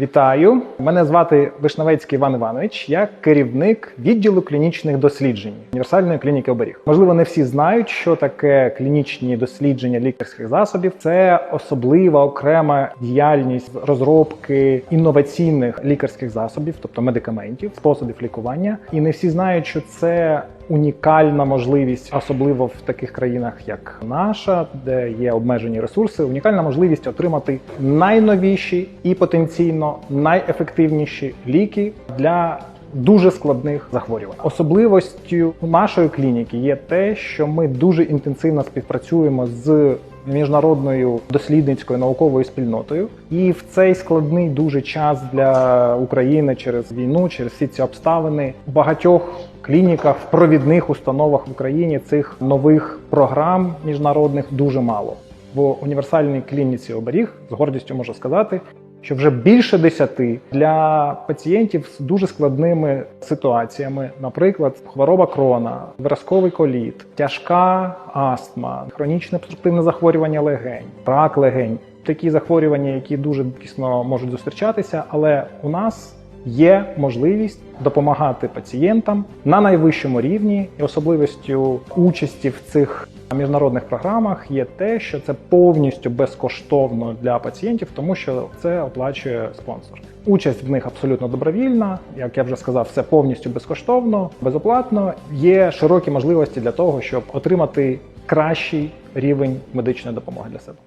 Вітаю! Мене звати Вишневецький Іван Іванович. Я керівник відділу клінічних досліджень універсальної клініки оберіг. Можливо, не всі знають, що таке клінічні дослідження лікарських засобів. Це особлива окрема діяльність розробки інноваційних лікарських засобів, тобто медикаментів, способів лікування. І не всі знають, що це унікальна можливість, особливо в таких країнах, як наша, де є обмежені ресурси. Унікальна можливість отримати найновіші і потенційно найефективніші ліки для дуже складних захворювань. Особливостю нашої клініки є те, що ми дуже інтенсивно співпрацюємо з міжнародною дослідницькою науковою спільнотою, і в цей складний дуже час для України через війну, через всі ці обставини в багатьох клініках, в провідних установах в Україні цих нових програм міжнародних дуже мало. В універсальній клініці оберіг з гордістю можу сказати, що вже більше десяти для пацієнтів з дуже складними ситуаціями, наприклад, хвороба крона, виразковий коліт, тяжка астма, хронічне обструктивне захворювання легень, рак легень. Такі захворювання, які дуже дійсно можуть зустрічатися, але у нас є можливість допомагати пацієнтам на найвищому рівні, і особливістю участі в цих міжнародних програмах є те, що це повністю безкоштовно для пацієнтів, тому що це оплачує спонсор. Участь в них абсолютно добровільна. Як я вже сказав, все повністю безкоштовно, безоплатно. Є широкі можливості для того, щоб отримати кращий рівень медичної допомоги для себе.